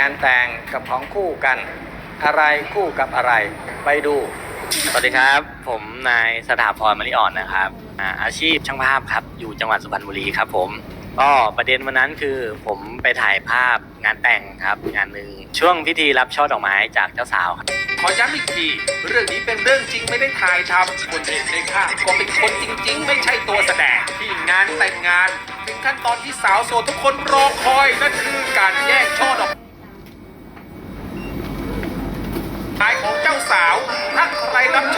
งานแต่งกับของคู่กัน อะไรคู่กับอะไร ไปดู สวัสดีครับ ผมนายสถาพรมะลิอ่อนนะครับอ่าอาชีพช่างภาพครับ อยู่จังหวัดสุพรรณบุรีครับผมก็ประเด็นวันนั้นคือผมไปถ่ายภาพงานแต่งครับ งานหนึ่งช่วงพิธีรับช่อดอกไม้จากเจ้าสาวครับ ขอย้ำอีกที เรื่องนี้เป็นเรื่องจริงไม่ได้ถ่ายทำคนเห็นในภาพก็เป็นคนจริง ๆ ไม่ใช่ตัวแสดงที่งานแต่งงาน ถึงขั้นตอนที่สาวโสดทุกคนรอคอยนั่นคือการแยกช่อดอก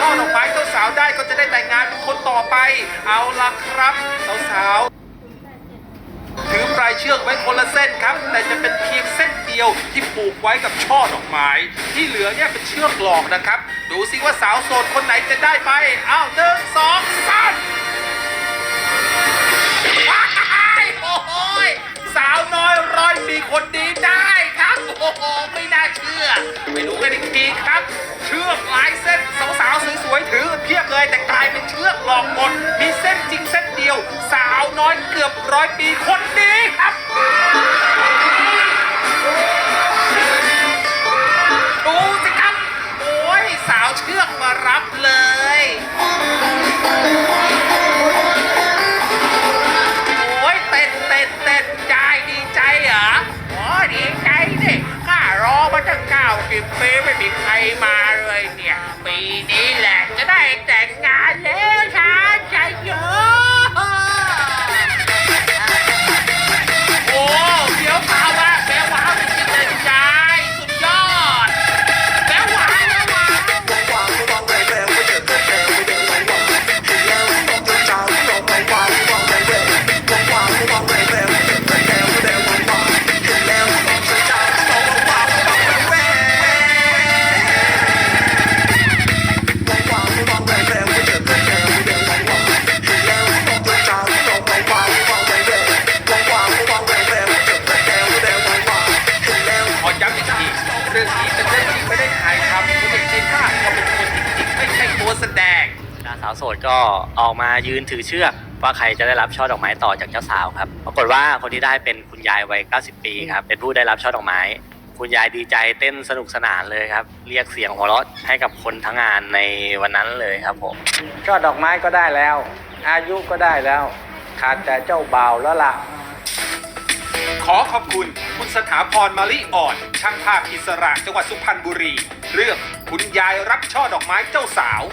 ช่อดอกไม้เจ้าสาวได้ก็จะได้แต่งงานเป็นคนต่อไป เอาละครับสาวๆถือปลายเชือกไว้คนละเส้นครับ แต่จะเป็นเพียงเส้นเดียวที่ผูกไว้กับช่อดอกไม้ที่เหลือเนี่ยเป็นเชือกหลอกนะครับ ดูสิว่าสาวโสดคนไหนจะได้ไปอ้าวหนึ่งสองสามว้ายโอ้โหยสาวน้อยร้อยมีคนดีได้ครับ โอ้โห ไม่น่าเชื่อ ไปดูกันอีกทีครับ เชือกหลายเส้น น้อยเกือบร้อยปีคนนี้ครับดูสิครับ โอ้ยสาวเชือกมารับเลยโอ้ยเต้นเต้นเต้นใจดีใจเหรอโอ้ยดีใจดิข้ารอมาตั้งเก้าสิบปีไม่มีใครมาเลยเนี่ย ปีนี้แหละจะได้แต่งงานแล้ว สาวโสดก็ออกมายืนถือเชือก ว่าใครจะได้รับช่อดอกไม้ต่อจากเจ้าสาวครับปรากฏว่าคนที่ได้เป็นคุณยายวัย 90 ปีครับเป็นผู้ได้รับช่อดอกไม้ คุณยายดีใจเต้นสนุกสนานเลยครับ เรียกเสียงหัวเราะให้กับคนทั้งงานในวันนั้นเลยครับผมช่อดอกไม้ก็ได้แล้ว อายุก็ได้แล้ว ขาดแต่เจ้าบ่าวแล้วล่ะ ขอขอบคุณคุณสถาพรมาลิอ่อน ช่างภาพอิสระจังหวัดสุพรรณบุรี เรื่องคุณยายรับช่อดอกไม้เจ้าสาว